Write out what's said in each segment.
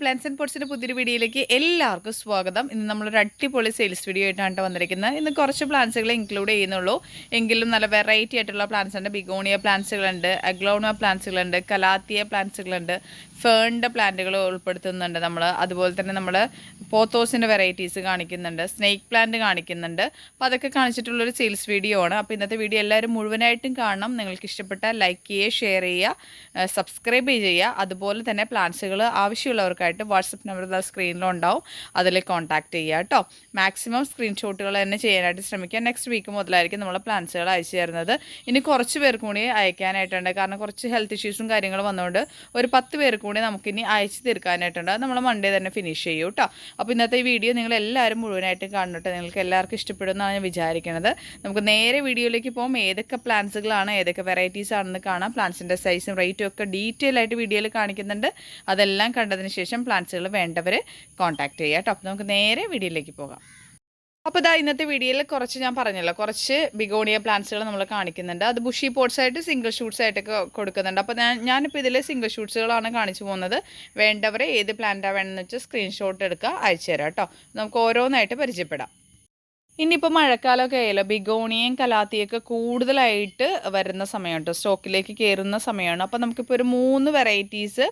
Plans and പോട്ട്സിന്റെ പുതിയൊരു വീഡിയോയിലേക്ക് എല്ലാവർക്കും സ്വാഗതം. ഇന്ന് നമ്മളൊരു അടിപൊളി സെയിൽസ് വീഡിയോ ആയിട്ടാണ് വന്നിരിക്കുന്നത്. ഇന്ന് കുറച്ച് പ്ലാന്റ്സുകൾ ഇൻക്ലൂഡ് ചെയ്യുന്നുള്ളൂ. എങ്കിലും നല്ല വെറൈറ്റി ആയിട്ടുള്ള പ്ലാന്റ്സ് ഉണ്ട്. ബിഗോണിയ പ്ലാന്റ്സുകളുണ്ട് അഗ്ലോണിയ പ്ലാന്റ്സുകളുണ്ട് കലാത്തിയ പ്ലാന്റ്സുകളുണ്ട് ഫേണിന്റെ പ്ലാന്റുകൾ ഉൾപ്പെടുത്തുന്നുണ്ട് നമ്മൾ അതുപോലെ തന്നെ നമ്മൾ പോത്തോസിന്റെ വെറൈറ്റീസ് കാണിക്കുന്നുണ്ട് സ്നേക്ക് പ്ലാന്റ് കാണിക്കുന്നുണ്ട്. അപ്പോൾ അതൊക്കെ കാണിച്ചിട്ടുള്ളൊരു സെയിൽസ് വീഡിയോ ആണ്. അപ്പോൾ ഇന്നത്തെ വീഡിയോ എല്ലാവരും മുഴുവനായിട്ടും കാണണം. നിങ്ങൾക്ക് ഇഷ്ടപ്പെട്ട ലൈക്ക് ചെയ്യുക ഷെയർ ചെയ്യുക സബ്സ്ക്രൈബ് ചെയ്യുക. അതുപോലെ തന്നെ പ്ലാന്റ്സുകൾ ആവശ്യമുള്ളവർക്കായിട്ട് വാട്സപ്പ് നമ്പർ സ്ക്രീനിലുണ്ടാവും. അതിൽ കോൺടാക്റ്റ് ചെയ്യുക കേട്ടോ. മാക്സിമം സ്ക്രീൻഷോട്ടുകൾ തന്നെ ചെയ്യാനായിട്ട് ശ്രമിക്കുക. നെക്സ്റ്റ് വീക്ക് മുതലായിരിക്കും നമ്മൾ പ്ലാൻസുകൾ അയച്ചു തരുന്നത്. ഇനി കുറച്ച് പേർക്ക് കൂടി അയക്കാനായിട്ടുണ്ട്. കാരണം കുറച്ച് ഹെൽത്ത് ഇഷ്യൂസും കാര്യങ്ങളും വന്നുകൊണ്ട് ഒരു പത്ത് പേർക്ക് കൂടി നമുക്കിനി അയച്ചു തീർക്കാനായിട്ടുണ്ട്. അത് നമ്മൾ മൺഡേ തന്നെ ഫിനിഷ് ചെയ്യും കേട്ടോ അപ്പോൾ ഇന്നത്തെ ഈ വീഡിയോ നിങ്ങൾ എല്ലാവരും മുഴുവനായിട്ട് കാണട്ടെ. നിങ്ങൾക്ക് എല്ലാവർക്കും ഇഷ്ടപ്പെടുമെന്നാണ് ഞാൻ വിചാരിക്കുന്നത് നമുക്ക് നേരെ വീഡിയോയിലേക്ക് പോകും ഏതൊക്കെ പ്ലാൻസുകളാണ് ഏതൊക്കെ വെറൈറ്റീസ് ആണെന്ന് കാണാം. പ്ലാൻസിന്റെ സൈസും റേറ്റും ഒക്കെ ഡീറ്റെയിൽ ആയിട്ട് വീഡിയോയിൽ കാണിക്കുന്നുണ്ട്. അതെല്ലാം കണ്ടതിന് ശേഷം പ്ലാൻസുകൾ വേണ്ടവർ കോൺടാക്ട് ചെയ്യാം കേട്ടോ അപ്പോൾ നമുക്ക് നേരെ വീഡിയോയിലേക്ക് പോകാം. അപ്പോൾ ഇതാ ഇന്നത്തെ വീഡിയോയിൽ കുറച്ച് ഞാൻ പറഞ്ഞല്ലോ. കുറച്ച് ബിഗോണിയ പ്ലാന്റ്സുകൾ നമ്മൾ കാണിക്കുന്നുണ്ട്. അത് ബുഷി പോട്ട്സ് ആയിട്ട് സിംഗിൾ ഷൂട്ട്സ് ആയിട്ടൊക്കെ കൊടുക്കുന്നുണ്ട്. അപ്പോൾ ഞാൻ ഞാനിപ്പോൾ ഇതിൽ സിംഗിൾ ഷൂട്ട്സുകളാണ് കാണിച്ചു പോകുന്നത്. വേണ്ടവരെ ഏത് പ്ലാന്റാണ് വേണമെന്ന് വെച്ചാൽ സ്ക്രീൻഷോട്ട് എടുക്കുക അയച്ചു തരാം കേട്ടോ. നമുക്ക് ഓരോന്നായിട്ട് പരിചയപ്പെടാം. ഇനിയിപ്പോൾ മഴക്കാലമൊക്കെ ആയല്ലോ. ബിഗോണിയും കലാത്തിയൊക്കെ കൂടുതലായിട്ട് വരുന്ന സമയമുണ്ട് സ്റ്റോക്കിലേക്ക് കയറുന്ന സമയമാണ്. അപ്പോൾ നമുക്കിപ്പോൾ ഒരു മൂന്ന് വെറൈറ്റീസ്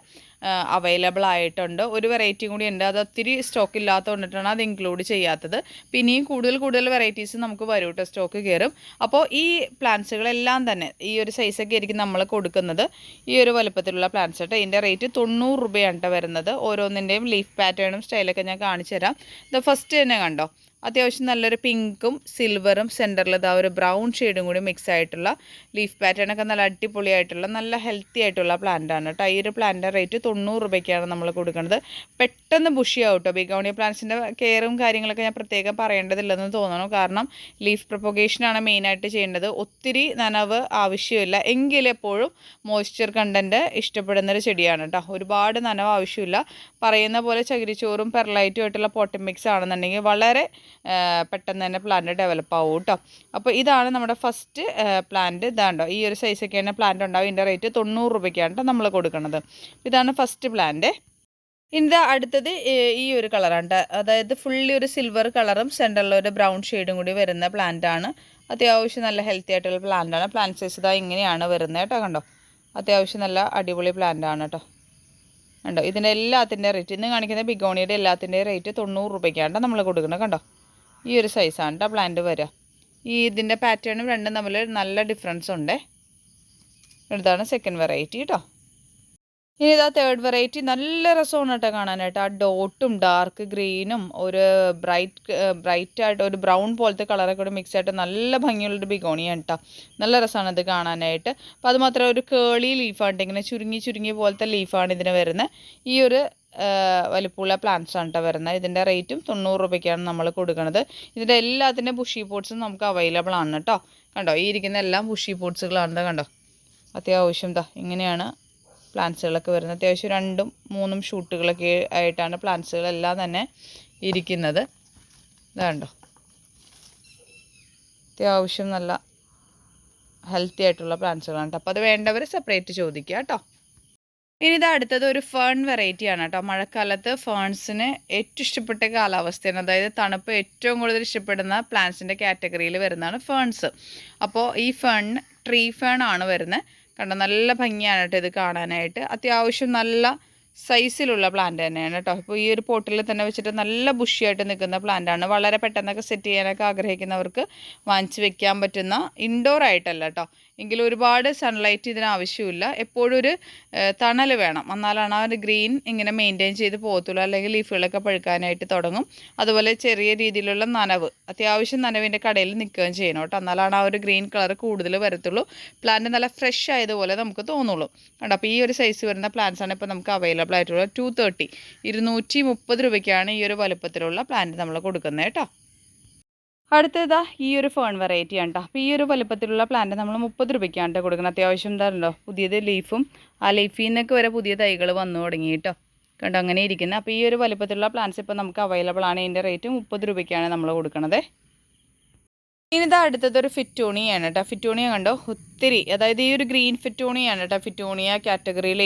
അവൈലബിൾ ആയിട്ടുണ്ട്. ഒരു വെറൈറ്റി കൂടി ഉണ്ട്. അത് ഒത്തിരി സ്റ്റോക്ക് ഇല്ലാത്തതുകൊണ്ടിട്ടാണ് അത് ഇൻക്ലൂഡ് ചെയ്യാത്തത്. പിന്നെയും കൂടുതൽ കൂടുതൽ വെറൈറ്റീസ് നമുക്ക് വരും കേട്ടോ സ്റ്റോക്ക് കയറും. അപ്പോൾ ഈ പ്ലാന്റ്സുകളെല്ലാം തന്നെ ഈ ഒരു സൈസൊക്കെ ആയിരിക്കും നമ്മൾ കൊടുക്കുന്നത്. ഈ ഒരു വലുപ്പത്തിലുള്ള പ്ലാന്റ്സ് കേട്ടോ ഇതിന്റെ റേറ്റ് തൊണ്ണൂറ് രൂപയാണ് കേട്ടോ വരുന്നത്. ഓരോന്നിന്റെയും ലീഫ് പാറ്റേണും സ്റ്റൈലൊക്കെ ഞാൻ കാണിച്ചു തരാം ഇത് ഫസ്റ്റ് തന്നെ കണ്ടോ? അത്യാവശ്യം നല്ലൊരു പിങ്കും സിൽവറും സെന്ററിൽ ഇതാ ഒരു ബ്രൗൺ ഷെയ്ഡും കൂടി മിക്സ് ആയിട്ടുള്ള ലീഫ് പാറ്റേൺ ഒക്കെ നല്ല അടിപൊളിയായിട്ടുള്ള നല്ല ഹെൽത്തി ആയിട്ടുള്ള പ്ലാന്റാണ് കേട്ടോ. ഈ ഒരു പ്ലാന്റിന്റെ റേറ്റ് തൊണ്ണൂറ് രൂപയ്ക്കാണ് നമ്മൾ കൊടുക്കുന്നത് പെട്ടെന്ന് ബുഷിയാവും കേട്ടോ. ബിഗോണിയ പ്ലാന്റ്സിന്റെ കെയറും കാര്യങ്ങളൊക്കെ ഞാൻ പ്രത്യേകം പറയേണ്ടതില്ലെന്ന് തോന്നണം. കാരണം ലീഫ് പ്രൊപ്പഗേഷനാണ് മെയിനായിട്ട് ചെയ്യേണ്ടത്. ഒത്തിരി നനവ് ആവശ്യമില്ല. എങ്കിലെപ്പോഴും മോയ്സ്ചർ കണ്ടന്റ് ഇഷ്ടപ്പെടുന്നൊരു ചെടിയാണ് കേട്ടോ. ഒരുപാട് നനവ് ആവശ്യമില്ല. പറയുന്ന പോലെ ചകിരിച്ചോറും പെർലൈറ്റും ആയിട്ടുള്ള പോട്ടമിക്സ് മിക്സ് ആണെന്നുണ്ടെങ്കിൽ വളരെ പെട്ടെന്ന് തന്നെ പ്ലാന്റ് ഡെവലപ്പ് ആവും കേട്ടോ അപ്പോൾ ഇതാണ് നമ്മുടെ ഫസ്റ്റ് പ്ലാന്റ് ഇതാണ്ടോ. ഈ ഒരു സൈസൊക്കെയാണ് പ്ലാന്റ് ഉണ്ടാവും. ഇതിന്റെ റേറ്റ് തൊണ്ണൂറ് രൂപയ്ക്കാണ് കേട്ടോ നമ്മൾ കൊടുക്കുന്നത് ഇതാണ് ഫസ്റ്റ് പ്ലാന്റ് ഇനി അടുത്തത് ഈ ഒരു കളറാണ് അതായത് ഫുള്ളി ഒരു സിൽവർ കളറും സെന്ററിൽ ഒരു ബ്രൗൺ ഷെയ്ഡും കൂടി വരുന്ന പ്ലാന്റ് ആണ്. അത്യാവശ്യം നല്ല ഹെൽത്തി ആയിട്ടുള്ള പ്ലാന്റ് ആണ്. പ്ലാന്റ് സൈസ് ഇതാ ഇങ്ങനെയാണ് വരുന്നത് കേട്ടോ കണ്ടോ. അത്യാവശ്യം നല്ല അടിപൊളി പ്ലാന്റ് ആണ് കേട്ടോ കണ്ടോ. ഇതിന്റെ എല്ലാത്തിന്റെ റേറ്റ് ഇന്ന് കാണിക്കുന്ന ബിഗോണിയുടെ എല്ലാത്തിന്റെ റേറ്റ് തൊണ്ണൂറ് രൂപയ്ക്കാണ് നമ്മൾ കൊടുക്കുന്നത് കണ്ടോ. ഈ ഒരു സൈസാണ് കേട്ടോ പ്ലാന്റ് വരിക ഈ ഇതിന്റെ പാറ്റേണും രണ്ടും തമ്മിൽ നല്ല ഡിഫറൻസ് ഉണ്ട്. ഇതാണ് സെക്കൻഡ് വെറൈറ്റി കേട്ടോ ഇനി ഇതാ തേർഡ് വെറൈറ്റി നല്ല രസമാണ് കേട്ടോ കാണാനായിട്ട്. ആ ഡോട്ടും ഡാർക്ക് ഗ്രീനും ഒരു ബ്രൈറ്റ് ബ്രൈറ്റായിട്ട് ഒരു ബ്രൗൺ പോലത്തെ കളറൊക്കെ കൂടെ മിക്സ് ആയിട്ട് നല്ല ഭംഗിയുള്ളൊരു ബിഗോണിയാണ് കേട്ടോ നല്ല രസമാണ് ഇത് കാണാനായിട്ട്. അപ്പോൾ അതുമാത്രമേ ഒരു കേളി ലീഫാണ് ഇങ്ങനെ ചുരുങ്ങി ചുരുങ്ങി പോലത്തെ ലീഫാണ് ഇതിന് വരുന്നത് ഈ ഒരു വലിപ്പമുള്ള പ്ലാന്റ്സ് ആണ് കേട്ടോ വരുന്നത്. ഇതിന്റെ റേറ്റും തൊണ്ണൂറ് രൂപയ്ക്കാണ് നമ്മൾ കൊടുക്കുന്നത് ഇതിന്റെ എല്ലാത്തിന്റെ ബുഷി പോട്ട്സും നമുക്ക് അവൈലബിൾ ആണ് കേട്ടോ കണ്ടോ? ഈ ഇരിക്കുന്ന എല്ലാം ബുഷി പോട്ട്സുകളാണ് കണ്ടോ? അത്യാവശ്യം എന്താ ഇങ്ങനെയാണ് പ്ലാന്റ്സുകളൊക്കെ വരുന്നത്. അത്യാവശ്യം രണ്ടും മൂന്നും ഷൂട്ടുകളൊക്കെ ആയിട്ടാണ് പ്ലാന്റ്സുകളെല്ലാം തന്നെ ഇരിക്കുന്നത്. ഇതാണ്ടോ അത്യാവശ്യം നല്ല ഹെൽത്തി ആയിട്ടുള്ള പ്ലാന്റ്സുകളാണ് കേട്ടോ അപ്പോൾ അത് വേണ്ടവർ സെപ്പറേറ്റ് ചോദിക്കുക കേട്ടോ ഇനി ഇത് അടുത്തത് ഒരു ഫേൺ വെറൈറ്റി ആണ് കേട്ടോ. മഴക്കാലത്ത് ഫേൺസിന് ഏറ്റവും ഇഷ്ടപ്പെട്ട കാലാവസ്ഥയാണ്. അതായത് തണുപ്പ് ഏറ്റവും കൂടുതൽ ഇഷ്ടപ്പെടുന്ന പ്ലാന്റ്സിന്റെ കാറ്റഗറിയിൽ വരുന്നതാണ് ഫേൺസ് അപ്പോൾ ഈ ഫേൺ ട്രീ ഫേൺ ആണ് വരുന്നത് കണ്ടോ നല്ല ഭംഗിയാണ് കേട്ടോ ഇത് കാണാനായിട്ട്. അത്യാവശ്യം നല്ല സൈസിലുള്ള പ്ലാന്റ് തന്നെയാണ് കേട്ടോ. ഇപ്പോൾ ഈ ഒരു പോട്ടിൽ തന്നെ വെച്ചിട്ട് നല്ല ബുഷിയായിട്ട് നിൽക്കുന്ന പ്ലാന്റാണ് വളരെ പെട്ടെന്നൊക്കെ സെറ്റ് ചെയ്യാനൊക്കെ ആഗ്രഹിക്കുന്നവർക്ക് വാങ്ങിച്ച് വെക്കാൻ പറ്റുന്ന ഇൻഡോർ ആയിട്ടല്ല കേട്ടോ. എങ്കിലും ഒരുപാട് സൺലൈറ്റ് ഇതിന് ആവശ്യമില്ല. എപ്പോഴും ഒരു തണൽ വേണം. എന്നാലാണ് ആ ഒരു ഗ്രീൻ ഇങ്ങനെ മെയിന്റെയിൻ ചെയ്ത് പോകത്തുള്ളൂ. അല്ലെങ്കിൽ ലീഫുകളൊക്കെ പഴുക്കാനായിട്ട് തുടങ്ങും. അതുപോലെ ചെറിയ രീതിയിലുള്ള നനവ്. അത്യാവശ്യം നനവിന്റെ കടയിൽ നിൽക്കുകയും ചെയ്യണം കേട്ടോ. എന്നാലാണ് ആ ഒരു ഗ്രീൻ കളർ കൂടുതൽ വരത്തുള്ളൂ. പ്ലാന്റ് നല്ല ഫ്രഷ് ആയതുപോലെ നമുക്ക് തോന്നുള്ളൂ. കേട്ടോ അപ്പോൾ ഈ ഒരു സൈസ് വരുന്ന പ്ലാന്റ്സാണ് ഇപ്പോൾ നമുക്ക് അവൈലബിൾ ആയിട്ടുള്ളത്. ടു തേർട്ടി ഇരുന്നൂറ്റി മുപ്പത് രൂപയ്ക്കാണ് ഈ ഒരു വലുപ്പത്തിലുള്ള പ്ലാന്റ് നമ്മൾ കൊടുക്കുന്നത് കേട്ടോ. അടുത്തതാ ഈ ഒരു ഫേൺ വെറൈറ്റി ആണ് കേട്ടോ അപ്പോൾ ഈ ഒരു വലുപ്പത്തിലുള്ള പ്ലാന്റ് നമ്മൾ മുപ്പത് രൂപയ്ക്കാണ് കേട്ടോ കൊടുക്കുന്നത്. അത്യാവശ്യം എന്താണല്ലോ പുതിയത് ലീഫും ആ ലീഫിൽ നിന്നൊക്കെ വരെ പുതിയ തൈകൾ വന്നു തുടങ്ങി കേട്ടോ കണ്ടോ അങ്ങനെ ഇരിക്കുന്നത് അപ്പോൾ ഈ ഒരു വലുപ്പത്തിലുള്ള പ്ലാന്റ്സ് ഇപ്പോൾ നമുക്ക് അവൈലബിൾ ആണ്. ഇതിന്റെ റേറ്റ് മുപ്പത് രൂപയ്ക്കാണ് നമ്മൾ കൊടുക്കുന്നത് ഇനിതാ അടുത്തത് ഒരു ഫിറ്റോണിയാണ് കേട്ടോ ഫിറ്റോണിയ കണ്ടോ ഒത്തിരി. അതായത് ഈ ഒരു ഗ്രീൻ ഫിറ്റോണിയാണ് കേട്ടോ ഫിറ്റോണിയ കാറ്റഗറിയിൽ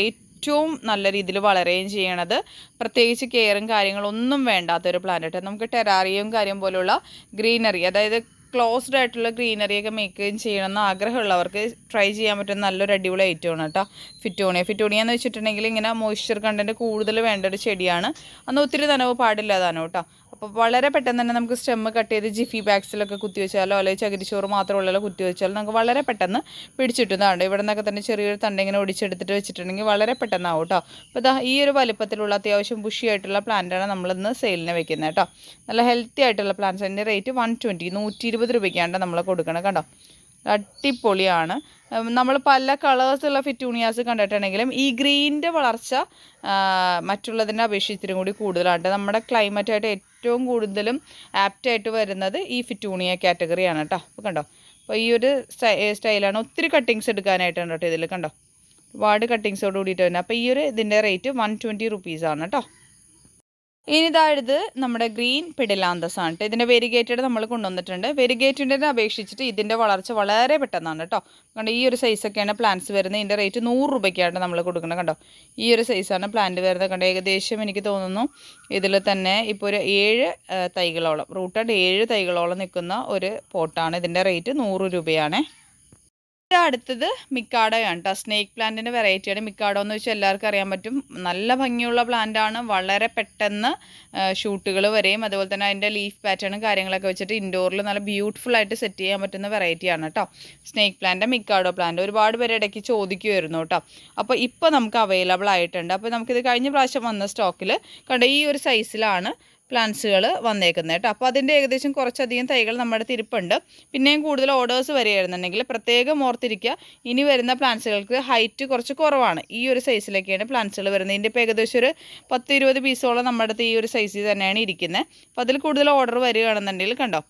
നല്ല രീതിയിൽ വളരുകയും ചെയ്യണത്. പ്രത്യേകിച്ച് കെയറും കാര്യങ്ങളൊന്നും വേണ്ടാത്തൊരു പ്ലാന്റ് നമുക്ക് ടെറാറിയും കാര്യം പോലുള്ള ഗ്രീനറി അതായത് ക്ലോസ്ഡ് ആയിട്ടുള്ള ഗ്രീനറിയൊക്കെ മേക്കുകയും ചെയ്യണമെന്ന് ആഗ്രഹമുള്ളവർക്ക് ട്രൈ ചെയ്യാൻ പറ്റുന്ന നല്ലൊരു അടിപൊളി ഐറ്റമാണ് കേട്ടോ ഫിറ്റോണിയ ഫിറ്റോണിയ എന്ന് വെച്ചിട്ടുണ്ടെങ്കിൽ ഇങ്ങനെ മോയ്സ്ചർ കണ്ടന്റ് കൂടുതൽ വേണ്ട ഒരു ചെടിയാണ്. അന്ന് ഒത്തിരി നനവ് പാടില്ലാതാണ് കേട്ടോ അപ്പോൾ വളരെ പെട്ടെന്ന് തന്നെ നമുക്ക് സ്റ്റെമ്മ് കട്ട് ചെയ്ത് ജിഫി ബാഗ്സിലൊക്കെ കുത്തി വെച്ചാലോ അല്ലെങ്കിൽ ചകിരിച്ചോറ് മാത്രമുള്ളല്ലോ കുത്തി വെച്ചാലോ നമുക്ക് വളരെ പെട്ടെന്ന് പിടിച്ചിട്ടുന്നതാണ്. ഇവിടെ നിന്നൊക്കെ തന്നെ ചെറിയൊരു തണ്ടിങ്ങനെ ഒടിച്ചെടുത്തിട്ട് വെച്ചിട്ടുണ്ടെങ്കിൽ വളരെ പെട്ടെന്നാവും കേട്ടോ അപ്പോൾ ഇതാ ഈ ഒരു വലിപ്പത്തിലുള്ള അത്യാവശ്യം ബുഷി ആയിട്ടുള്ള പ്ലാന്റാണ് നമ്മളിന്ന് സെയിലിന് വെക്കുന്നത് കേട്ടോ നല്ല ഹെൽത്തി ആയിട്ടുള്ള പ്ലാന്റ്സ് അതിന്റെ റേറ്റ് വൺ ട്വന്റി നൂറ്റി ഇരുപത് രൂപയ്ക്കാണ് നമ്മൾ കൊടുക്കണം കണ്ടോ? അടിപൊളിയാണ്. നമ്മൾ പല കളേഴ്സുള്ള ഫിറ്റൂണിയാസ് കണ്ടിട്ടുണ്ടെങ്കിലും ഈ ഗ്രീന്റെ വളർച്ച മറ്റുള്ളതിനെ അപേക്ഷിച്ചിട്ടും കൂടി കൂടുതലാണ് നമ്മുടെ ക്ലൈമറ്റായിട്ട് ഏറ്റവും കൂടുതലും ആപ്റ്റായിട്ട് വരുന്നത് ഈ ഫിറ്റൂണിയ കാറ്റഗറിയാണ് കേട്ടോ അപ്പോൾ കണ്ടോ? അപ്പോൾ ഈ ഒരു സ്റ്റൈലാണ് ഒത്തിരി കട്ടിങ്സ് എടുക്കാനായിട്ടാണ് കേട്ടോ ഇതിൽ കണ്ടോ? ഒരുപാട് കട്ടിങ്സോട് കൂടിയിട്ട് വരുന്നത് അപ്പോൾ ഈ ഒരു ഇതിന്റെ റേറ്റ് വൺ ട്വന്റി റുപ്പീസാണ് കേട്ടോ ഇനി ഇതായത് നമ്മുടെ ഗ്രീൻ പിഡിലാന്തസ് ആണ് കേട്ടോ ഇതിന്റെ വെരിഗേറ്റഡ് നമ്മൾ കൊണ്ടുവന്നിട്ടുണ്ട്. വെരിഗേറ്റഡിനെ അപേക്ഷിച്ചിട്ട് ഇതിന്റെ വളർച്ച വളരെ പെട്ടെന്നാണ് കേട്ടോ കണ്ടോ ഈ ഒരു സൈസൊക്കെയാണ് പ്ലാന്റ്സ് വരുന്നത്. ഇതിന്റെ റേറ്റ് നൂറ് രൂപയ്ക്കാണ് നമ്മൾ കൊടുക്കുന്നത് കണ്ടോ. ഈ ഒരു സൈസാണ് പ്ലാന്റ് വരുന്നത് കണ്ടോ. ഏകദേശം എനിക്ക് തോന്നുന്നു ഇതിൽ തന്നെ ഇപ്പോൾ ഒരു ഏഴ് തൈകളോളം റൂട്ടഡ് ഏഴ് തൈകളോളം നിൽക്കുന്ന ഒരു പോട്ടാണ്. ഇതിന്റെ റേറ്റ് നൂറ് രൂപയാണേ. അടുത്തത് മിക്കാഡോയാണ് കേട്ടോ സ്നേക്ക് പ്ലാന്റിന്റെ വെറൈറ്റിയാണ് മിക്കാഡോ എന്ന് വെച്ചാൽ എല്ലാവർക്കും അറിയാൻ പറ്റും. നല്ല ഭംഗിയുള്ള പ്ലാന്റ് ആണ്. വളരെ പെട്ടെന്ന് ഷൂട്ടുകൾ വരെയും അതുപോലെ തന്നെ അതിന്റെ ലീഫ് പാറ്റേണും കാര്യങ്ങളൊക്കെ വെച്ചിട്ട് ഇൻഡോറിൽ നല്ല ബ്യൂട്ടിഫുൾ ആയിട്ട് സെറ്റ് ചെയ്യാൻ പറ്റുന്ന വെറൈറ്റിയാണ് കേട്ടോ സ്നേക്ക് പ്ലാന്റ് മിക്കാഡോ പ്ലാന്റ് ഒരുപാട് പേര് ഇടയ്ക്ക് ചോദിക്കുമായിരുന്നു കേട്ടോ അപ്പോൾ ഇപ്പോൾ നമുക്ക് അവൈലബിൾ ആയിട്ടുണ്ട്. അപ്പോൾ നമുക്കിത് കഴിഞ്ഞ പ്രാവശ്യം വന്ന സ്റ്റോക്കിൽ കണ്ടോ ഈ ഒരു സൈസിലാണ് പ്ലാന്റ്സുകൾ വന്നേക്കുന്നത് കേട്ടോ. അപ്പോൾ അതിന്റെ ഏകദേശം കുറച്ചധികം തൈകൾ നമ്മുടെ തിരുപ്പുണ്ട്. പിന്നെയും കൂടുതൽ ഓർഡേഴ്സ് വരികയായിരുന്നുണ്ടെങ്കിൽ പ്രത്യേകം ഓർത്തിരിക്കുക ഇനി വരുന്ന പ്ലാന്റ്സുകൾക്ക് ഹൈറ്റ് കുറച്ച് കുറവാണ്. ഈ ഒരു സൈസിലൊക്കെയാണ് പ്ലാന്റ്സുകൾ വരുന്നത്. ഇതിന്റെ ഇപ്പോൾ ഏകദേശം ഒരു പത്ത് ഇരുപത് പീസോളം നമ്മുടെ അടുത്ത് ഈ ഒരു സൈസിൽ തന്നെയാണ് ഇരിക്കുന്നത് അപ്പോൾ അതിൽ കൂടുതൽ ഓർഡർ വരികയാണെന്നുണ്ടെങ്കിൽ കണ്ടോ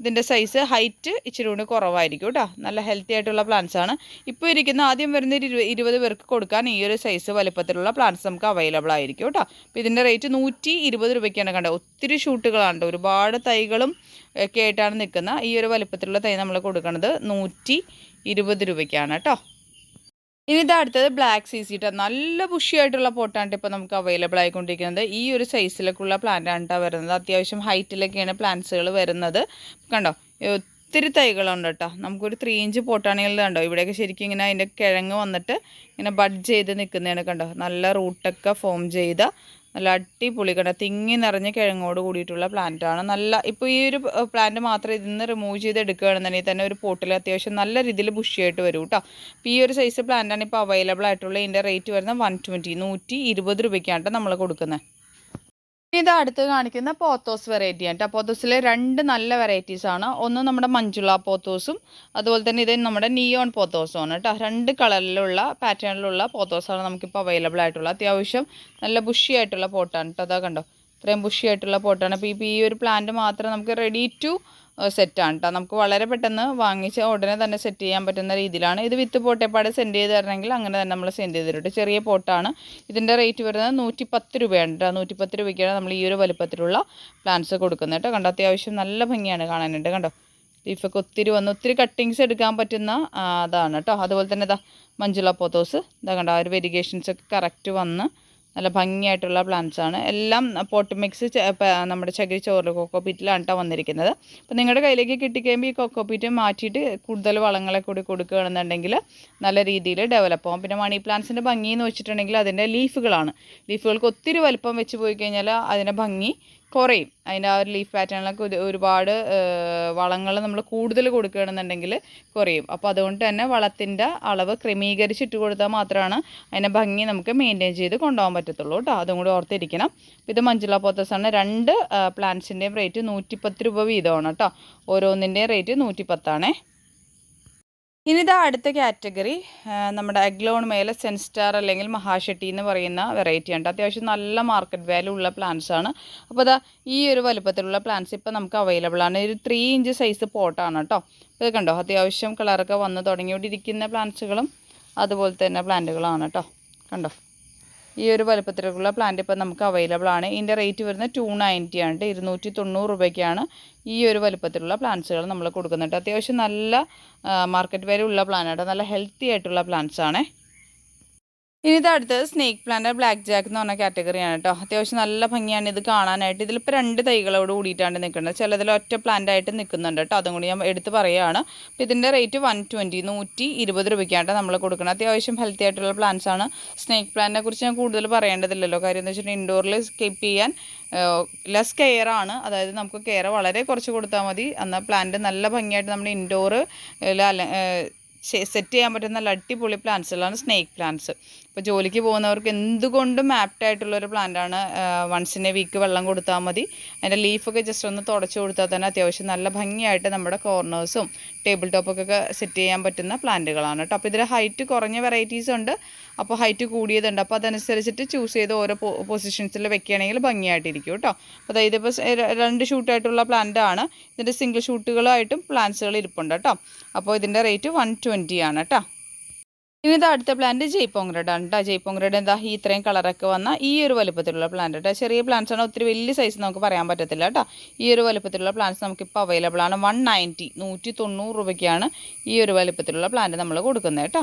ഇതിന്റെ സൈസ് ഹൈറ്റ് ഇച്ചിരി കൂടി കുറവായിരിക്കും കേട്ടോ നല്ല ഹെൽത്തി ആയിട്ടുള്ള പ്ലാന്റ്സ് ആണ്. ഇപ്പോൾ ഇരിക്കുന്ന ആദ്യം വരുന്ന ഒരു ഇരുപത് പേർക്ക് കൊടുക്കാൻ ഈ ഒരു സൈസ് വലുപ്പത്തിലുള്ള പ്ലാന്റ്സ് നമുക്ക് അവൈലബിൾ ആയിരിക്കും കേട്ടോ അപ്പോൾ ഇതിന്റെ റേറ്റ് നൂറ്റി ഇരുപത് രൂപയ്ക്കാണ് കണ്ടത്. ഒത്തിരി ഷൂട്ടുകളാണ് ഒരുപാട് തൈകളും ഒക്കെ ആയിട്ടാണ് നിൽക്കുന്ന ഈ ഒരു വലുപ്പത്തിലുള്ള തൈ നമ്മൾ കൊടുക്കുന്നത് നൂറ്റി ഇരുപത് രൂപയ്ക്കാണ് കേട്ടോ ഇനി ഇത് അടുത്തത് ബ്ലാക്ക് കിട്ടുക നല്ല ബുഷിയായിട്ടുള്ള പോട്ടാണ് ഇപ്പോൾ നമുക്ക് അവൈലബിൾ ആയിക്കൊണ്ടിരിക്കുന്നത്. ഈ ഒരു സൈസിലേക്കുള്ള പ്ലാന്റാണ് കേട്ടോ വരുന്നത്. അത്യാവശ്യം ഹൈറ്റിലൊക്കെയാണ് പ്ലാന്റ്സുകൾ വരുന്നത്. കണ്ടോ? ഒത്തിരി തൈകളുണ്ട് കേട്ടോ. നമുക്കൊരു ത്രീ ഇഞ്ച് പോട്ടാണെങ്കിൽ കണ്ടോ? ഇവിടെയൊക്കെ ശരിക്കും ഇങ്ങനെ അതിന്റെ കിഴങ്ങ് വന്നിട്ട് ഇങ്ങനെ ബഡ് ചെയ്ത് നിൽക്കുന്നതാണ് കണ്ടോ? നല്ല റൂട്ടൊക്കെ ഫോം ചെയ്ത നല്ല അടിപൊളി കണ്ടോ? തിങ്ങി നിറഞ്ഞ കിഴങ്ങോട് കൂടിയിട്ടുള്ള പ്ലാന്റാണ് നല്ല ഇപ്പോൾ ഈ ഒരു പ്ലാന്റ് മാത്രം ഇതിൽ നിന്ന് റിമൂവ് ചെയ്ത് എടുക്കുകയാണെന്നുണ്ടെങ്കിൽ തന്നെ ഒരു പോട്ടിൽ അത്യാവശ്യം നല്ല രീതിയിൽ ബുഷിയായിട്ട് വരും കേട്ടോ. അപ്പോൾ ഈ ഒരു സൈസ് പ്ലാന്റാണ് ഇപ്പോൾ അവൈലബിൾ ആയിട്ടുള്ള ഇതിന്റെ റേറ്റ് വരുന്നത് വൺ ട്വന്റി നൂറ്റി ഇരുപത് രൂപയ്ക്കാണ് നമ്മൾ കൊടുക്കുന്നത്. ഇത് അടുത്ത് കാണിക്കുന്ന പോത്തോസ് വെറൈറ്റി ആണ് പോത്തോസിലെ രണ്ട് നല്ല വെറൈറ്റീസ് ആണ്. ഒന്ന് നമ്മുടെ മഞ്ജുള പോത്തോസും അതുപോലെ തന്നെ ഇത് നമ്മുടെ നിയോൺ പോത്തോസും ആണ് കേട്ടോ രണ്ട് കളറിലുള്ള പാറ്റേണിലുള്ള പോത്തോസാണ് നമുക്കിപ്പോൾ അവൈലബിൾ ആയിട്ടുള്ളത്. അത്യാവശ്യം നല്ല ബുഷി ആയിട്ടുള്ള പോട്ടാണ് കേട്ടോ അതാ കണ്ടോ? ഇത്രയും ബുഷി ആയിട്ടുള്ള പോട്ടാണ് അപ്പോൾ ഇപ്പോൾ ഈ ഒരു പ്ലാന്റ് മാത്രം നമുക്ക് റെഡി ടു സെറ്റാണ് കേട്ടോ നമുക്ക് വളരെ പെട്ടെന്ന് വാങ്ങിച്ച് ഉടനെ തന്നെ സെറ്റ് ചെയ്യാൻ പറ്റുന്ന രീതിയിലാണ്. ഇത് വിത്ത് പോട്ടേപ്പാട് സെൻഡ് ചെയ്ത് തരണമെങ്കിൽ അങ്ങനെ തന്നെ നമ്മൾ സെൻഡ് ചെയ്ത് തരും ചെറിയ പോട്ടാണ് ഇതിന്റെ റേറ്റ് വരുന്നത് നൂറ്റി പത്ത് രൂപയാണ് കേട്ടോ നൂറ്റി പത്ത് രൂപയ്ക്കാണ് നമ്മൾ ഈ ഒരു വലുപ്പത്തിലുള്ള പ്ലാന്റ്സ് കൊടുക്കുന്നത് കേട്ടോ കണ്ടോ? അത്യാവശ്യം നല്ല ഭംഗിയാണ് കാണാനായിട്ട് കണ്ടോ? ലീഫൊക്കെ ഒത്തിരി വന്ന് ഒത്തിരി കട്ടിങ്സ് എടുക്കാൻ പറ്റുന്ന അതാണ് കേട്ടോ അതുപോലെ തന്നെ ഇതാ മഞ്ജുള പോത്തോസ് ഇതാ കണ്ടോ? ആ ഒരു വെരിഗേഷൻസ് ഒക്കെ കറക്റ്റ് വന്ന് നല്ല ഭംഗിയായിട്ടുള്ള പ്ലാന്റ്സ് ആണ്. എല്ലാം പോട്ട് മിക്സ് നമ്മുടെ ചകിരി ചോറിൽ കൊക്കോപ്പീറ്റിലാണ് കേട്ടോ വന്നിരിക്കുന്നത്. അപ്പോൾ നിങ്ങളുടെ കയ്യിലേക്ക് കിട്ടിക്കഴിയുമ്പോൾ ഈ കൊക്കോപ്പീറ്റ് മാറ്റിയിട്ട് കൂടുതൽ വളങ്ങളെ കൂടി കൊടുക്കുകയാണെന്നുണ്ടെങ്കിൽ നല്ല രീതിയിൽ ഡെവലപ്പ് ആവും. പിന്നെ മണി പ്ലാന്റ്സിന്റെ ഭംഗി എന്ന് വെച്ചിട്ടുണ്ടെങ്കിൽ അതിന്റെ ലീഫുകളാണ് ലീഫുകൾക്ക് ഒത്തിരി വലുപ്പം വെച്ച് പോയി കഴിഞ്ഞാൽ അതിന്റെ ഭംഗി കുറയും. അതിന്റെ ആ ഒരു ലീഫ് പാറ്റേണിലൊക്കെ ഒരുപാട് വളങ്ങൾ നമ്മൾ കൂടുതൽ കൊടുക്കുകയാണെന്നുണ്ടെങ്കിൽ കുറയും. അപ്പോൾ അതുകൊണ്ട് തന്നെ വളത്തിന്റെ അളവ് ക്രമീകരിച്ചിട്ട് കൊടുത്താൽ മാത്രമാണ് അതിന്റെ ഭംഗി നമുക്ക് മെയിന്റെയിൻ ചെയ്ത് കൊണ്ടുപോകാൻ പറ്റത്തുള്ളൂ കേട്ടോ. അതും കൂടി ഓർത്തിരിക്കണം. ഇത് മഞ്ജുള പോത്തസാണ് രണ്ട് പ്ലാന്റ്സിന്റെയും റേറ്റ് നൂറ്റിപ്പത്ത് രൂപ വീതമാണ് കേട്ടോ. ഓരോന്നിന്റെയും റേറ്റ് നൂറ്റിപ്പത്താണേ. ഇനി ഇതാ അടുത്ത കാറ്റഗറി നമ്മുടെ അഗ്ലോൺ മേലെ സെൻസ്റ്റാർ അല്ലെങ്കിൽ മഹാഷെട്ടി എന്ന് പറയുന്ന വെറൈറ്റി ഉണ്ട്. അത്യാവശ്യം നല്ല മാർക്കറ്റ് വാല്യൂ ഉള്ള പ്ലാന്റ്സ് ആണ്. അപ്പോൾ അതാ ഈ ഒരു വലുപ്പത്തിലുള്ള പ്ലാന്റ്സ് ഇപ്പോൾ നമുക്ക് അവൈലബിൾ ആണ്. ഒരു ത്രീ ഇഞ്ച് സൈസ് പോട്ടാണ് കേട്ടോ ഇത് കണ്ടോ? അത്യാവശ്യം കളറൊക്കെ വന്ന് തുടങ്ങിയോണ്ടിരിക്കുന്ന പ്ലാന്റ്സുകളും അതുപോലെ തന്നെ പ്ലാന്റുകളാണ് കേട്ടോ കണ്ടോ? ഈ ഒരു വലുപ്പത്തിലേക്കുള്ള പ്ലാന്റ് ഇപ്പം നമുക്ക് അവൈലബിൾ ആണ്. ഇതിന്റെ റേറ്റ് വരുന്നത് ടു നയന്റി ആണ് ഇരുന്നൂറ്റി തൊണ്ണൂറ് രൂപയ്ക്കാണ് ഈ ഒരു വലുപ്പത്തിലുള്ള പ്ലാന്റ്സുകൾ നമ്മൾ കൊടുക്കുന്നുണ്ട് അത്യാവശ്യം നല്ല മാർക്കറ്റ് വാല്യൂ ഉള്ള പ്ലാനാണ് നല്ല ഹെൽത്തി ആയിട്ടുള്ള പ്ലാന്റ്സ് ആണേ. ഇനി ഇത് അടുത്തത് സ്നേക്ക് പ്ലാന്റ് ബ്ലാക്ക് ജാക്ക് എന്ന് പറഞ്ഞ കാറ്റഗറിയാണ് കേട്ടോ അത്യാവശ്യം നല്ല ഭംഗിയാണ് ഇത് കാണാനായിട്ട്. ഇതിലിപ്പോൾ രണ്ട് തൈകളോട് കൂടിയിട്ടാണ് നിൽക്കുന്നത് ചിലതിൽ ഒറ്റ പ്ലാന്റ് ആയിട്ട് നിൽക്കുന്നുണ്ട് കേട്ടോ അതും കൂടി ഞാൻ എടുത്ത് പറയുകയാണ്. അപ്പോൾ ഇതിന്റെ റേറ്റ് വൺ ട്വന്റി നൂറ്റി ഇരുപത് രൂപയ്ക്കാണ് നമ്മൾ കൊടുക്കുന്നത് അത്യാവശ്യം ഹെൽത്തി ആയിട്ടുള്ള പ്ലാന്റ്സ് ആണ് സ്നേക്ക് പ്ലാന്റിനെ കുറിച്ച് ഞാൻ കൂടുതൽ പറയേണ്ടതില്ലല്ലോ. കാര്യം എന്ന് വെച്ചിട്ടുണ്ടെങ്കിൽ ഇൻഡോറിൽ സ്കിപ്പ് ചെയ്യാൻ ലെസ് കെയർ ആണ്. അതായത് നമുക്ക് കെയർ വളരെ കുറച്ച് കൊടുത്താൽ മതി. എന്നാൽ പ്ലാന്റ് നല്ല ഭംഗിയായിട്ട് നമ്മൾ ഇൻഡോർ സെറ്റ് ചെയ്യാൻ പറ്റുന്ന നല്ല അടിപൊളി പ്ലാന്റ്സുകളാണ് സ്നേക്ക് പ്ലാന്റ്സ് ഇപ്പോൾ ജോലിക്ക് പോകുന്നവർക്ക് എന്തുകൊണ്ടും ആപ്റ്റ് ആയിട്ടുള്ളൊരു പ്ലാന്റാണ് വൺസ് ഇൻ എ വീക്ക് വെള്ളം കൊടുത്താൽ മതി. അതിന്റെ ലീഫൊക്കെ ജസ്റ്റ് ഒന്ന് തുടച്ചു കൊടുത്താൽ തന്നെ അത്യാവശ്യം നല്ല ഭംഗിയായിട്ട് നമ്മുടെ കോർണേഴ്സും ടേബിൾ ടോപ്പൊക്കെ സെറ്റ് ചെയ്യാൻ പറ്റുന്ന പ്ലാന്റുകളാണ് കേട്ടോ. അപ്പോൾ ഇതിൽ ഹൈറ്റ് കുറഞ്ഞ വെറൈറ്റീസ് ഉണ്ട്. അപ്പോൾ ഹൈറ്റ് കൂടിയതുണ്ട്. അപ്പോൾ അതനുസരിച്ചിട്ട് ചൂസ് ചെയ്ത് ഓരോ പൊസിഷൻസിൽ വെക്കുകയാണെങ്കിൽ ഭംഗിയായിട്ടിരിക്കും കേട്ടോ. അപ്പോൾ അതായത് ഇപ്പോൾ രണ്ട് ഷൂട്ടായിട്ടുള്ള പ്ലാന്റാണ് ഇതിന്റെ സിംഗിൾ ഷൂട്ടുകളായിട്ടും പ്ലാന്റ്സുകൾ ഇരിപ്പുണ്ട് കേട്ടോ. അപ്പോൾ ഇതിന്റെ റേറ്റ് വൺ ട്വന്റി ആണ് കേട്ടോ. ഇനി ഇത് അടുത്ത പ്ലാന്റ് ജയ്പോങ് ആണ് കേട്ടോ ജയ്പോങ് എന്താ? ഈ ഇത്രയും കളറൊക്കെ വന്ന ഈ ഒരു വലുപ്പത്തിലുള്ള പ്ലാന്റ് കേട്ടോ ചെറിയ പ്ലാന്റ്സ് ആണ് ഒത്തിരി വലിയ സൈസ് നമുക്ക് പറയാൻ പറ്റത്തില്ല കേട്ടോ ഈ ഒരു വലുപ്പത്തിലുള്ള പ്ലാന്റ്സ് നമുക്ക് ഇപ്പോൾ അവൈലബിൾ ആണ്. വൺ നയന്റി നൂറ്റി തൊണ്ണൂറ് രൂപയ്ക്കാണ് ഈ ഒരു വലുപ്പത്തിലുള്ള പ്ലാന്റ് നമ്മൾ കൊടുക്കുന്നത് കേട്ടോ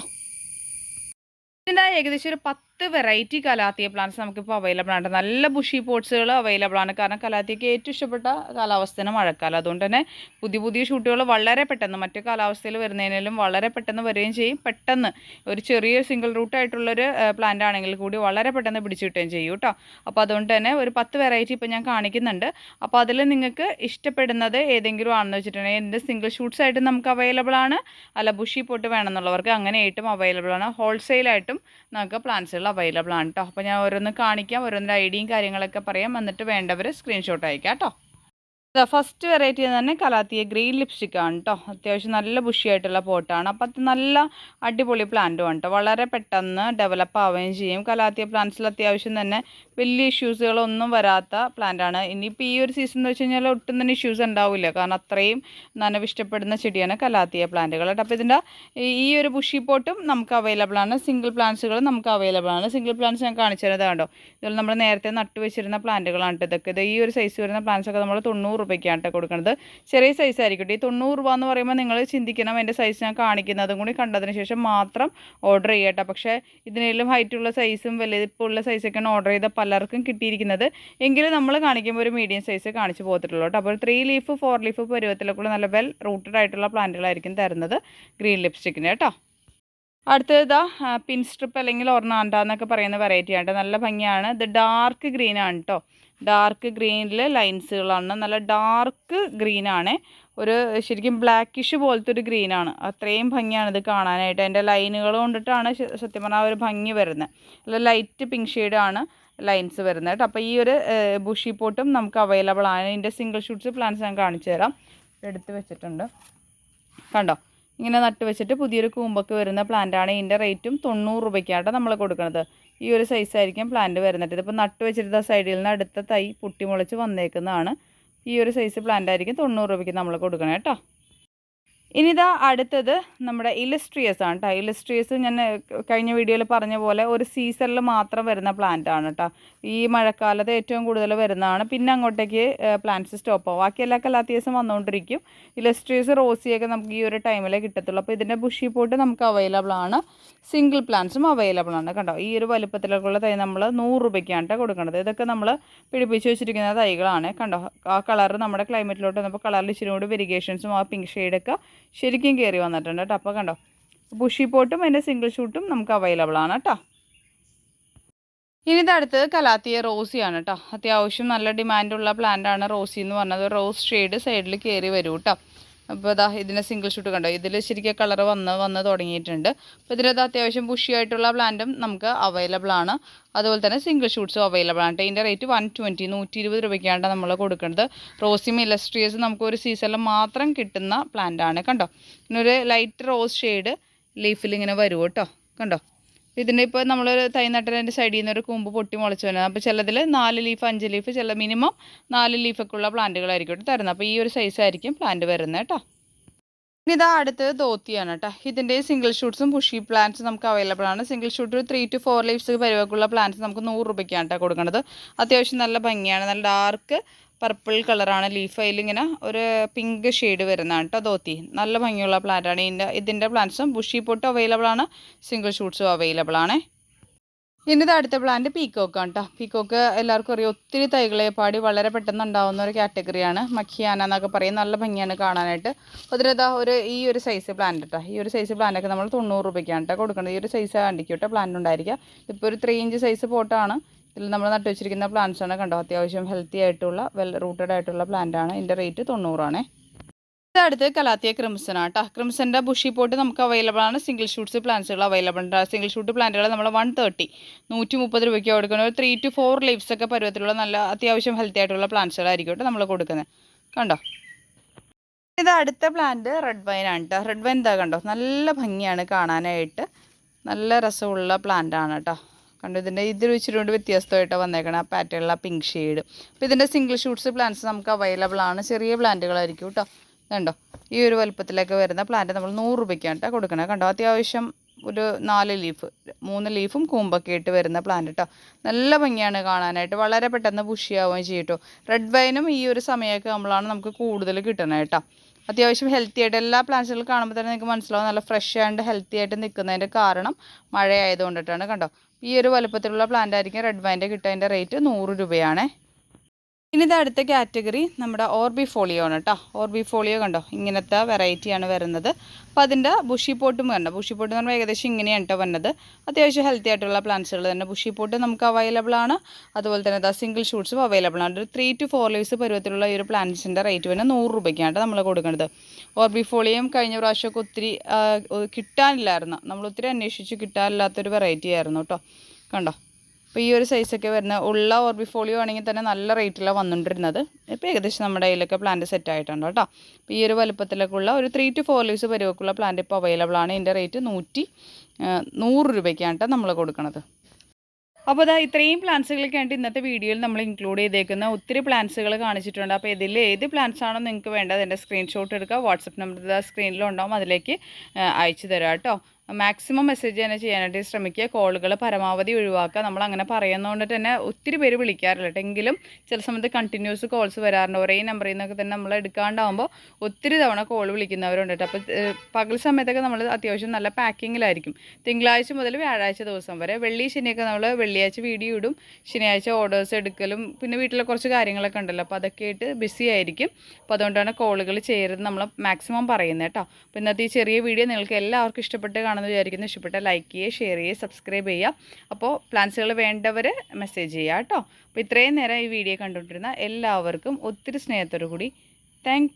ഇതിന്റെ ഏകദേശം ഒരു പത്ത് പത്ത് വെറൈറ്റി കലാത്തിയ പ്ലാന്റ്സ് നമുക്കിപ്പോൾ അവൈലബിൾ ആണ് നല്ല ബുഷി പോട്ട്സുകൾ അവൈലബിൾ ആണ്. കാരണം കലാത്തിയക്ക് ഏറ്റവും ഇഷ്ടപ്പെട്ട കാലാവസ്ഥയാണ് മഴക്കാലം. അതുകൊണ്ട് തന്നെ പുതിയ പുതിയ ഷൂട്ടുകൾ വളരെ പെട്ടെന്ന് മറ്റു കാലാവസ്ഥയിൽ വരുന്നതിനും വളരെ പെട്ടെന്ന് വരികയും ചെയ്യും. പെട്ടെന്ന് ഒരു ചെറിയ സിംഗിൾ റൂട്ട് ആയിട്ടുള്ളൊരു പ്ലാന്റ് ആണെങ്കിൽ കൂടി വളരെ പെട്ടെന്ന് പിടിച്ചു കിട്ടുകയും ചെയ്യും കേട്ടോ. അപ്പോൾ അതുകൊണ്ട് തന്നെ ഒരു പത്ത് വെറൈറ്റി ഇപ്പോൾ ഞാൻ കാണിക്കുന്നുണ്ട്. അപ്പോൾ അതിൽ നിങ്ങൾക്ക് ഇഷ്ടപ്പെടുന്നത് ഏതെങ്കിലും ആണെന്ന് വെച്ചിട്ടുണ്ടെങ്കിൽ എന്റെ സിംഗിൾ ഷൂട്ട്സ് ആയിട്ട് നമുക്ക് അവൈലബിൾ ആണ്. അല്ല ബുഷി പോട്ട് വേണമെന്നുള്ളവർക്ക് അങ്ങനെയായിട്ടും അവൈലബിൾ ആണ്. ഹോൾസെയിലായിട്ടും നമുക്ക് പ്ലാന്റ്സുകൾ അവൈലബിൾ ആണ് കേട്ടോ അപ്പോൾ ഞാൻ ഓരോന്ന് കാണിക്കാം ഓരോന്നിന്റെ ഐഡിയയും കാര്യങ്ങളൊക്കെ പറയാം. എന്നിട്ട് വേണ്ടവർ സ്ക്രീൻഷോട്ട് അയക്കാം കേട്ടോ ഫസ്റ്റ് വെറൈറ്റി തന്നെ കലാത്തിയ ഗ്രീൻ ലിപ്സ്റ്റിക് ആണ് കേട്ടോ അത്യാവശ്യം നല്ല ബുഷിയായിട്ടുള്ള പോട്ടാണ് അപ്പം അത് നല്ല അടിപൊളി പ്ലാന്റും ആണ് കേട്ടോ വളരെ പെട്ടെന്ന് ഡെവലപ്പ് ആവുകയും ചെയ്യും. കലാത്തിയ പ്ലാന്റ്സിൽ അത്യാവശ്യം തന്നെ വലിയ ഇഷ്യൂസുകളൊന്നും വരാത്ത പ്ലാന്റാണ് ഇനിയിപ്പോൾ ഈ ഒരു സീസൺ എന്ന് വെച്ച് കഴിഞ്ഞാൽ ഒട്ടും തന്നെ ഇഷ്യൂസ് ഉണ്ടാവില്ല. കാരണം അത്രയും നനവിഷ്ടപ്പെടുന്ന ചെടിയാണ് കലാത്തിയ പ്ലാന്റുകൾ കേട്ടോ അപ്പോൾ ഇതിന്റെ ഈ ഒരു ബുഷി പോട്ടും നമുക്ക് അവൈലബിൾ ആണ്. സിംഗിൾ പ്ലാന്റ്സുകൾ നമുക്ക് അവൈലബിൾ ആണ്. സിംഗിൾ പ്ലാന്റ്സ് ഞാൻ കാണിച്ചു തരുന്നത് കണ്ടോ ഇതിൽ നമ്മൾ നേരത്തെ നട്ടുവെച്ചിരുന്ന പ്ലാന്റുകളാണ് കേട്ടോ ഇതൊക്കെ. ഇത് ഈ ഒരു സൈസ് വരുന്ന പ്ലാന്റ്സൊക്കെ നമ്മൾ തൊണ്ണൂറ് രൂപയ്ക്കാണ് കൊടുക്കുന്നത് ചെറിയ സൈസ് ആയിരിക്കട്ടെ. ഈ തൊണ്ണൂറ് രൂപ എന്ന് പറയുമ്പോൾ നിങ്ങൾ ചിന്തിക്കണം. എന്റെ സൈസ് ഞാൻ കാണിക്കുന്നതും കൂടി കണ്ടതിന് ശേഷം മാത്രം ഓർഡർ ചെയ്യട്ടെ പക്ഷേ ഇതിനെല്ലാം ഹൈറ്റുള്ള സൈസും വലിപ്പമുള്ള സൈസൊക്കെയാണ് ഓർഡർ ചെയ്ത പലർക്കും കിട്ടിയിരിക്കുന്നത്. എങ്കിലും നമ്മൾ കാണിക്കുമ്പോൾ ഒരു മീഡിയം സൈസ് കാണിച്ച് പോകത്തിട്ടുള്ളൂ കേട്ടോ അപ്പോൾ ത്രീ ലീഫ് ഫോർ ലീഫ് പരുവത്തിലൊക്കെ നല്ല വെൽ റൂട്ടഡ് ആയിട്ടുള്ള പ്ലാന്റുകളായിരിക്കും തരുന്നത് ഗ്രീൻ ലിപ്സ്റ്റിക്കിന് കേട്ടോ അടുത്തത് പിൻ സ്ട്രിപ്പ് അല്ലെങ്കിൽ ഒർണാണ്ട എന്നൊക്കെ പറയുന്ന വെറൈറ്റി ആണ് നല്ല ഭംഗിയാണ്. ഇത് ഡാർക്ക് ഗ്രീൻ ആണ് കേട്ടോ ഡാർക്ക് ഗ്രീനിൽ ലൈൻസുകളാണ് നല്ല ഡാർക്ക് ഗ്രീനാണ് ഒരു ശരിക്കും ബ്ലാക്കിഷ് പോലത്തെ ഒരു ഗ്രീനാണ് അത്രയും ഭംഗിയാണ് ഇത് കാണാനായിട്ട്. അതിന്റെ ലൈനുകൾ കൊണ്ടിട്ടാണ് സത്യം പറഞ്ഞാൽ ഒരു ഭംഗി വരുന്നത്. അല്ല ലൈറ്റ് പിങ്ക് ഷെയ്ഡാണ് ലൈൻസ് വരുന്നത് കേട്ടോ. അപ്പോൾ ഈ ഒരു ബുഷി പോട്ടും നമുക്ക് അവൈലബിൾ ആണ്. ഇതിന്റെ സിംഗിൾ ഷൂട്ട്സ് പ്ലാന്റ്സ് ഞാൻ കാണിച്ചു തരാം. എടുത്ത് വെച്ചിട്ടുണ്ട്. കണ്ടോ? ഇങ്ങനെ നട്ട് വെച്ചിട്ട് പുതിയൊരു കൂമ്പൊക്കെ വരുന്ന പ്ലാന്റാണ് ഇതിന്റെ റേറ്റും തൊണ്ണൂറ് രൂപയ്ക്കാണ് നമ്മൾ കൊടുക്കുന്നത്. ഈ ഒരു സൈസായിരിക്കും പ്ലാന്റ് വരുന്നത്. ഇതിപ്പോൾ നട്ട് വെച്ചിട്ട് സൈഡിൽ നിന്ന് അടുത്ത തൈ പൊട്ടിമുളച്ച് വന്നേക്കുന്നതാണ്. ഈ ഒരു സൈസ് പ്ലാന്റ് ആയിരിക്കും തൊണ്ണൂറ് രൂപയ്ക്ക് നമ്മൾ കൊടുക്കണം കേട്ടോ ഇനിതാ അടുത്തത് നമ്മുടെ ഇലസ്ട്രിയസ് ആണ് കേട്ടോ ഇലസ്ട്രിയസ് ഞാൻ കഴിഞ്ഞ വീഡിയോയിൽ പറഞ്ഞ പോലെ ഒരു സീസണിൽ മാത്രം വരുന്ന പ്ലാന്റ് ആണ് കേട്ടോ ഈ മഴക്കാലത്ത് ഏറ്റവും കൂടുതൽ വരുന്നതാണ്. പിന്നെ അങ്ങോട്ടേക്ക് പ്ലാന്റ്സ് സ്റ്റോപ്പ് ആവും. ബാക്കി എല്ലാ കലാത്തിയസം വന്നുകൊണ്ടിരിക്കും ഇലസ്ട്രിയസ് റോസിയൊക്കെ നമുക്ക് ഈ ഒരു ടൈമിലേ കിട്ടത്തുള്ളൂ. അപ്പോൾ ഇതിന്റെ ബുഷി പോട്ട് നമുക്ക് അവൈലബിൾ ആണ്. സിംഗിൾ പ്ലാന്റ്സും അവൈലബിൾ ആണ് കണ്ടോ? ഈ ഒരു വലുപ്പത്തിലേക്കുള്ള തൈ നമ്മൾ നൂറ് രൂപയ്ക്കാണ് കേട്ടോ കൊടുക്കുന്നത് ഇതൊക്കെ നമ്മൾ പിടിപ്പിച്ച് വെച്ചിരിക്കുന്ന തൈകളാണ് കണ്ടോ? ആ കളർ നമ്മുടെ ക്ലൈമറ്റിലോട്ട് വന്നപ്പോൾ കളറിൽ ഇച്ചിരി കൂടി വെരിഗേഷൻസും ആ പിങ്ക് ഷെയ്ഡൊക്കെ ശരിക്കും കയറി വന്നിട്ടുണ്ട് കേട്ടോ അപ്പോൾ കണ്ടോ ബുഷി പോട്ടും അതിന്റെ സിംഗിൾ ഷൂട്ടും നമുക്ക് അവൈലബിൾ ആണ് കേട്ടോ ഇനി ഇതടുത്തത് കലാത്തിയ റോസിയാണ് കേട്ടോ അത്യാവശ്യം നല്ല ഡിമാൻഡുള്ള പ്ലാന്റാണ് റോസി എന്ന് പറഞ്ഞത്. റോസ് ഷെയ്ഡ് സൈഡിൽ കയറി വരും കേട്ടോ അപ്പോൾ ഇതാ ഇതിന്റെ സിംഗിൾ ഷൂട്ട് കണ്ടോ? ഇതിൽ ശരിക്കും കളർ വന്ന് വന്ന് തുടങ്ങിയിട്ടുണ്ട്. അപ്പോൾ ഇതിനകത്ത് അത്യാവശ്യം ബുഷിയായിട്ടുള്ള പ്ലാന്റും നമുക്ക് അവൈലബിൾ ആണ്. അതുപോലെ തന്നെ സിംഗിൾ ഷൂട്ട്സും അവൈലബിൾ ആണ്. ഇതിന്റെ റേറ്റ് വൺ ട്വന്റി നൂറ്റി ഇരുപത് രൂപയ്ക്കാണ് നമ്മൾ കൊടുക്കുന്നത്. റോസിം ഇലസ്ട്രിയസ് നമുക്ക് ഒരു സീസണിൽ മാത്രം കിട്ടുന്ന പ്ലാന്റ് ആണ്. കണ്ടോ? പിന്നെ ഒരു ലൈറ്റ് റോസ് ഷെയ്ഡ് ലീഫിൽ ഇങ്ങനെ വരും കേട്ടോ. കണ്ടോ? ഇതിന്റെ ഇപ്പോൾ നമ്മൾ തൈ നട്ടതിന്റെ സൈഡിൽ നിന്ന് ഒരു കൂമ്പ് പൊട്ടി മുളച്ച് വരുന്നത് അപ്പോൾ ചിലതിൽ നാല് ലീഫ് അഞ്ച് ലീഫ് ചില മിനിമം നാല് ലീഫൊക്കെ ഉള്ള പ്ലാന്റുകളായിരിക്കും തരുന്നത്. അപ്പോൾ ഈ ഒരു സൈസായിരിക്കും പ്ലാന്റ് വരുന്നത് കേട്ടോ. ഇതാ അടുത്തത് ധോത്തിയാണ് കേട്ടോ. ഇതിന്റെ സിംഗിൾ ഷൂട്ട്സും പുഷി പ്ലാന്റ്സ് നമുക്ക് അവൈലബിൾ ആണ്. Single shoot three to four leaves പരിവക്കുള്ള plants നമുക്ക് നൂറ് രൂപയ്ക്കാണ് കേട്ടോ കൊടുക്കുന്നത് അത്യാവശ്യം നല്ല ഭംഗിയാണ്. നല്ല ഡാർക്ക് പർപ്പിൾ കളറാണ് ലീഫ് അതിലിങ്ങനെ ഒരു പിങ്ക് ഷെയ്ഡ് വരുന്നതാണ് കേട്ടോ ധോത്തി നല്ല ഭംഗിയുള്ള പ്ലാന്റാണ് ഇതിന്റെ ഇതിന്റെ പ്ലാന്റ്സും ബുഷി പൊട്ടും അവൈലബിൾ ആണ്. സിംഗിൾ ഷൂട്ട്സും അവൈലബിൾ ആണ്. ഇനി ഇത് അടുത്ത പ്ലാന്റ് പീക്കോക്കാണ് കേട്ടോ പീക്കോക്ക് എല്ലാവർക്കും അറിയാം. ഒത്തിരി തൈകളെ പാടി വളരെ പെട്ടെന്ന് ഉണ്ടാകുന്ന ഒരു കാറ്റഗറിയാണ് മഖിയാന എന്നൊക്കെ പറയും. നല്ല ഭംഗിയാണ് കാണാനായിട്ട്. അതിലിതാ ഒരു ഈ ഒരു സൈസ് പ്ലാന്റ് കേട്ടോ ഈ ഒരു സൈസ് പ്ലാന്റൊക്കെ നമ്മൾ തൊണ്ണൂറ് രൂപയ്ക്കാണ് കേട്ടോ കൊടുക്കുന്നത്. ഈ ഒരു സൈസ് കണ്ടിക്കും കേട്ടോ പ്ലാന്റ് ഉണ്ടായിരിക്കുക ഇപ്പോൾ ഒരു ത്രീ ഇഞ്ച് സൈസ് പോട്ടാണ് ഇതിൽ നമ്മൾ നട്ടു വെച്ചിരിക്കുന്ന പ്ലാന്റ്സ് ആണ് കണ്ടോ? അത്യാവശ്യം ഹെൽത്തി ആയിട്ടുള്ള വെൽ റൂട്ടഡ് ആയിട്ടുള്ള പ്ലാന്റ് ആണ്. ഇതിന്റെ റേറ്റ് തൊണ്ണൂറാണേ അടുത്ത് കലാത്തിയ ക്രിംസൺ ആട്ടോ ക്രിംസന്റെ ബുഷി പോട്ട് നമുക്ക് അവൈലബിൾ ആണ്. സിംഗിൾ ഷൂട്ട്സ് പ്ലാന്റ്സുകൾ അവൈലബിൾ ഉണ്ട് സിംഗിൾ ഷൂട്ട് പ്ലാന്റുകൾ നമ്മൾ വൺ തേർട്ടി നൂറ്റി മുപ്പത് രൂപയ്ക്ക് കൊടുക്കുന്നത് ഒരു ത്രീ ടു ഫോർ ലീവ്സ് ഒക്കെ പരുവത്തിലുള്ള നല്ല അത്യാവശ്യം ഹെൽത്തി ആയിട്ടുള്ള പ്ലാന്റ്സുകളായിരിക്കും നമ്മൾ കൊടുക്കുന്നത് കണ്ടോ? ഇത് അടുത്ത പ്ലാന്റ് റെഡ് വൈൻ ആണ് കേട്ടോ റെഡ് വൈൻ എന്താ കണ്ടോ? നല്ല ഭംഗിയാണ് കാണാനായിട്ട്. നല്ല രസമുള്ള പ്ലാന്റ് ആണ് കേട്ടോ കണ്ടോ. ഇതിന്റെ ഇതിൽ വെച്ചിട്ടുണ്ട് വ്യത്യസ്തമായിട്ടാണ് വ്യത്യസ്തമായിട്ട് വന്നേക്കണം ആ പാറ്റേണിലുള്ള പിങ്ക് ഷെയ്ഡ് അപ്പോൾ ഇതിന്റെ സിംഗിൾ ഷൂട്ട്സ് പ്ലാന്റ്സ് നമുക്ക് അവൈലബിൾ ആണ്. ചെറിയ പ്ലാന്റുകളായിരിക്കും കേട്ടോ. കണ്ടോ? ഈ ഒരു വലുപ്പത്തിലേക്ക് വരുന്ന പ്ലാന്റ് നമ്മൾ നൂറ് രൂപയ്ക്കാണ് കേട്ടോ കൊടുക്കണത് കണ്ടോ? അത്യാവശ്യം ഒരു നാല് ലീഫ് മൂന്ന് ലീഫും കൂമ്പൊക്കെ ഇട്ട് വരുന്ന പ്ലാന്റ് കേട്ടോ നല്ല ഭംഗിയാണ് കാണാനായിട്ട്. വളരെ പെട്ടെന്ന് പുഷിയാവുകയും ചെയ്യും കേട്ടോ റെഡ് വൈനും ഈ ഒരു സമയമൊക്കെ നമ്മളാണ് നമുക്ക് കൂടുതൽ കിട്ടണേ കേട്ടോ. അത്യാവശ്യം ഹെൽത്തി ആയിട്ട് എല്ലാ പ്ലാന്റ്സുകളും കാണുമ്പോൾ തന്നെ നിങ്ങൾക്ക് മനസ്സിലാവും നല്ല ഫ്രഷ് ആൻഡ് ഹെൽത്തി ആയിട്ട് നിൽക്കുന്നതിന്റെ കാരണം മഴ ആയതുകൊണ്ടിട്ടാണ് കണ്ടോ. ഈ ഒരു വലുപ്പത്തിലുള്ള പ്ലാന്റ് ആയിരിക്കും റെഡ് വൈന്റെ കിട്ടുന്നതിന്റെ റേറ്റ് നൂറ് രൂപയാണേ. ഇനി ഇത് അടുത്ത കാറ്റഗറി നമ്മുടെ ഓർബി ഫോളിയോ ആണ് കേട്ടോ ഓർബി ഫോളിയോ കണ്ടോ? ഇങ്ങനത്തെ വെറൈറ്റിയാണ് വരുന്നത്. അപ്പോൾ അതിന്റെ ബുഷി പോട്ടും വരണം ബുഷി പോട്ട് എന്ന് പറഞ്ഞാൽ ഏകദേശം ഇങ്ങനെയാണ് കേട്ടോ വന്നത്. അത്യാവശ്യം ഹെൽത്തി ആയിട്ടുള്ള പ്ലാന്റ്സുകൾ തന്നെ. ബുഷി പോട്ട് നമുക്ക് അവൈലബിൾ ആണ്. അതുപോലെ തന്നെ ഇതാ സിംഗിൾ ഷൂട്ട്സും അവൈലബിൾ ആണ്. ഒരു ത്രീ ടു ഫോർ ലീവ്സ് പരുവത്തിലുള്ള ഈ ഒരു പ്ലാന്റ്സിന്റെ റേറ്റ് വരുന്നത് നൂറ് രൂപയ്ക്കാണ് നമ്മൾ കൊടുക്കുന്നത് ഓർബി ഫോളിയും കഴിഞ്ഞ പ്രാവശ്യമൊക്കെ ഒത്തിരി കിട്ടാനില്ലായിരുന്നു. നമ്മൾ ഒത്തിരി അന്വേഷിച്ച് കിട്ടാനില്ലാത്തൊരു വെറൈറ്റി ആയിരുന്നു കേട്ടോ കണ്ടോ? അപ്പോൾ ഈ ഒരു സൈസൊക്കെ വരുന്ന ഉള്ള ഓർബിഫോളിയോ ആണെങ്കിൽ തന്നെ നല്ല റേറ്റിലാണ് വന്നുകൊണ്ടിരുന്നത് ഇപ്പോൾ ഏകദേശം നമ്മുടെ കയ്യിലൊക്കെ പ്ലാന്റ് സെറ്റ് ആയിട്ടുണ്ട് കേട്ടോ. അപ്പോൾ ഈ ഒരു വലുപ്പത്തിലേക്കുള്ള ഒരു ത്രീ ടു ഫോർ ലീവ്സ് പരിവക്കുള്ള പ്ലാന്റ് ഇപ്പോൾ അവൈലബിൾ ആണ്. ഇതിന്റെ റേറ്റ് നൂറ്റി നൂറ് രൂപയ്ക്കാണ് കേട്ടോ നമ്മൾ കൊടുക്കുന്നത് അപ്പോൾ അതാ ഇത്രയും പ്ലാന്റ്സുകളൊക്കെയാണ് ഇന്നത്തെ വീഡിയോയിൽ നമ്മൾ ഇൻക്ലൂഡ് ചെയ്തേക്കുന്ന ഒത്തിരി പ്ലാന്റ്സുകൾ കാണിച്ചിട്ടുണ്ട്. അപ്പോൾ ഇതിൽ ഏത് പ്ലാന്റ്സ് ആണോ നിങ്ങൾക്ക് വേണ്ടത് അതിന്റെ സ്ക്രീൻഷോട്ട് എടുക്കുക. വാട്സപ്പ് നമ്പർ സ്ക്രീനിലുണ്ടാവും അതിലേക്ക് അയച്ചു തരാം കേട്ടോ മാക്സിമം മെസ്സേജ് തന്നെ ചെയ്യാനായിട്ട് ശ്രമിക്കുക. കോളുകൾ പരമാവധി ഒഴിവാക്കുക. നമ്മൾ അങ്ങനെ പറയുന്നതുകൊണ്ട് തന്നെ ഒത്തിരി പേര് വിളിക്കാറില്ല എങ്കിലും ചില സമയത്ത് കണ്ടിന്യൂസ് കോൾസ് വരാറുണ്ട്. ഒരേ നമ്പറിൽ നിന്നൊക്കെ തന്നെ നമ്മൾ എടുക്കാണ്ടാവുമ്പോൾ ഒത്തിരി തവണ കോൾ വിളിക്കുന്നവരുണ്ട് അപ്പോൾ പകൽ സമയത്തൊക്കെ നമ്മൾ അത്യാവശ്യം നല്ല പാക്കിങ്ങിലായിരിക്കും തിങ്കളാഴ്ച മുതൽ വ്യാഴാഴ്ച ദിവസം വരെ വെള്ളി ശനിയൊക്കെ നമ്മൾ വെള്ളിയാഴ്ച വീഡിയോ ഇടും. ശനിയാഴ്ച ഓർഡേഴ്സ് എടുക്കലും പിന്നെ വീട്ടിലെ കുറച്ച് കാര്യങ്ങളൊക്കെ ഉണ്ടല്ലോ. അപ്പോൾ അതൊക്കെ ആയിട്ട് ബിസി ആയിരിക്കും. അപ്പോൾ അതുകൊണ്ടാണ് കോളുകൾ ചെയ്യരുത് നമ്മൾ മാക്സിമം പറയുന്നത് കേട്ടോ. അപ്പോൾ ഇന്നത്തെ ഈ ചെറിയ വീഡിയോ നിങ്ങൾക്ക് എല്ലാവർക്കും ഇഷ്ടപ്പെട്ട് കാണുമെന്ന് വിചാരിക്കുന്നു. ഇഷ്ടപ്പെട്ട ലൈക്ക് ചെയ്യുക ഷെയർ ചെയ്യുക സബ്സ്ക്രൈബ് ചെയ്യുക. അപ്പോൾ പ്ലാൻസുകൾ വേണ്ടവർ മെസ്സേജ് ചെയ്യുക കേട്ടോ. അപ്പോൾ ഇത്രയും നേരം ഈ വീഡിയോ കണ്ടുകൊണ്ടിരുന്ന എല്ലാവർക്കും ഒത്തിരി സ്നേഹത്തോടു കൂടി താങ്ക്